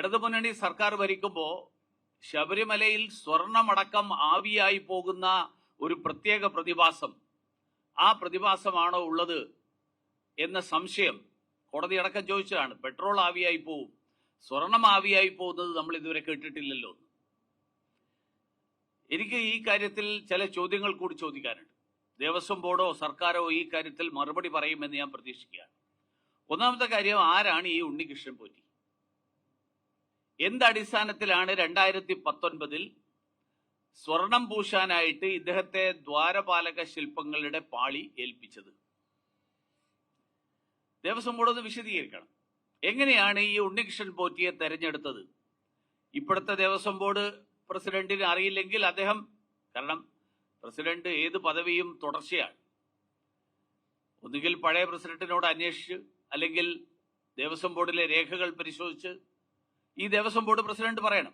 ഇടതുമുന്നണി സർക്കാർ ഭരിക്കുമ്പോൾ ശബരിമലയിൽ സ്വർണമടക്കം ആവിയായി പോകുന്ന ഒരു പ്രത്യേക പ്രതിഭാസം. ആ പ്രതിഭാസമാണോ ഉള്ളത് എന്ന സംശയം കോടതി അടക്കം ചോദിച്ചതാണ്. പെട്രോൾ ആവിയായി പോവും. സ്വർണം ആവിയായി പോകുന്നത് നമ്മൾ ഇതുവരെ കേട്ടിട്ടില്ലല്ലോ. എനിക്ക് ഈ കാര്യത്തിൽ ചില ചോദ്യങ്ങൾ കൂടി ചോദിക്കാനുണ്ട്. ദേവസ്വം ബോർഡോ സർക്കാരോ ഈ കാര്യത്തിൽ മറുപടി പറയുമെന്ന് ഞാൻ പ്രതീക്ഷിക്കുകയാണ്. ഒന്നാമത്തെ കാര്യം ആരാണ് ഈ ഉണ്ണികൃഷ്ണൻ പോറ്റി? എന്തടിസ്ഥാനത്തിലാണ് രണ്ടായിരത്തി പത്തൊൻപതിൽ സ്വർണം പൂശാനായിട്ട് ഇദ്ദേഹത്തെ ദ്വാരപാലക ശില്പങ്ങളുടെ പാളി ഏൽപ്പിച്ചത്? ദേവസ്വം ബോർഡ് ഒന്ന് വിശദീകരിക്കണം. എങ്ങനെയാണ് ഈ ഉണ്ണികൃഷ്ണൻ പോറ്റിയെ തെരഞ്ഞെടുത്തത്? ഇപ്പോഴത്തെ ദേവസ്വം ബോർഡ് പ്രസിഡന്റിന് അറിയില്ലെങ്കിൽ അദ്ദേഹം കാരണം പ്രസിഡന്റ് ഏത് പദവിയും തുടർച്ചയാണ്. ഒന്നുകിൽ പഴയ പ്രസിഡന്റിനോട് അന്വേഷിച്ച് അല്ലെങ്കിൽ ദേവസ്വം ബോർഡിലെ രേഖകൾ പരിശോധിച്ച് ഈ ദേവസ്വം ബോർഡ് പ്രസിഡന്റ് പറയണം.